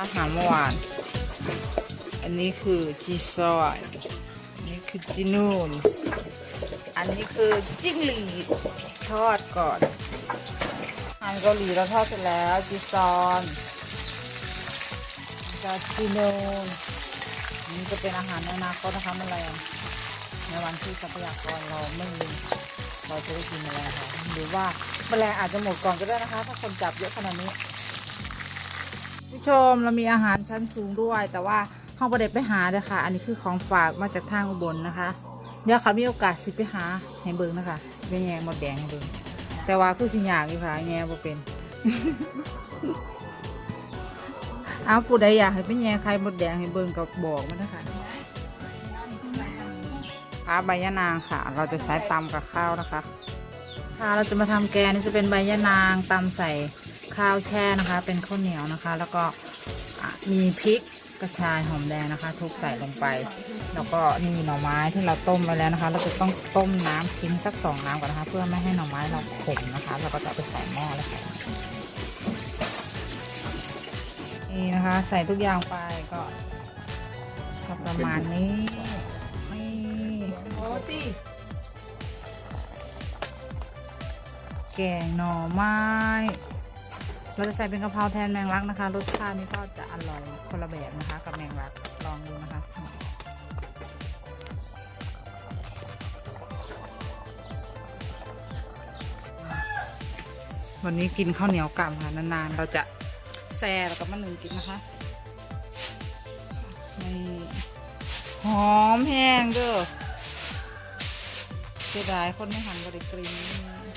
อาหารเมื่อวาน อันนี้คือจีซอยอันนี้คือจีนูน อันนี้คือจิ้งหรีดทอดก่อนอาหารเกาหลีเราทอดเสร็จแล้วจีซอนจะจีนูนอันนี่จะเป็นอาหารในอนาคตนะคะแมลงในวันที่ทรัพยากรเราไม่มีเราจะได้กินแมลงค่ะหรือว่าแมลงอาจจะหมดก่อนก็ได้นะคะ ถ้าคนจับเยอะขนาดนี้ ผู้ชมเรามีอาหารชั้นสูงด้วย แต่ว่าห้องประเด็ไปหาเลยค่ะ อันนี้คือของฝากมาจากทางอุบลนะคะ เดี๋ยวเขามีโอกาสสิไปหาให้เบิ่งนะคะสิไปแงหมดแดงให้เบิ่งแต่ว่าคือสิยากอยู่ค่ะแงบ่เป็น เอาผู้ใดอยากให้ไปแงใครหมดแดงให้เบิ่งก็บอกมานะคะค่ะใบยะนางค่ะ เราจะใช้ตำกับข้าวนะคะ ค่ะเราจะมาทำแกงนี่จะเป็นใบยะนางตำใส่ ข้าวแช่นะคะ เป็นข้าวเหนียวนะคะ แล้วก็มีพริกกระชายหอมแดงนะคะ ทุกใส่ลงไป แล้วก็นี่หน่อไม้ที่เราต้มไว้แล้วนะคะ เราจะต้องต้มน้ำทิ้งสักสองน้ำก่อนนะคะ เพื่อไม่ให้หน่อไม้เราขมนะคะ เราก็จะไปใส่หม้อเลยค่ะนี่นะคะ ใส่ทุกอย่างไปก็ก็ประมาณนี้นี่โอ้ตีแกงหน่อไม้ เราจะใส่เป็นกะเพราแทนแมงลักนะคะ รสชาตินี้ก็จะอร่อยคนละแบบนะคะ กับแมงลักลองดูนะคะวันนี้กินข้าวเหนียวกล่ำค่ะนานๆ เราจะแซ่แล้วก็มาหนึ่งกินนะคะนี่หอมแห้งเด้อเสียดายคนไม่หันบริกรีน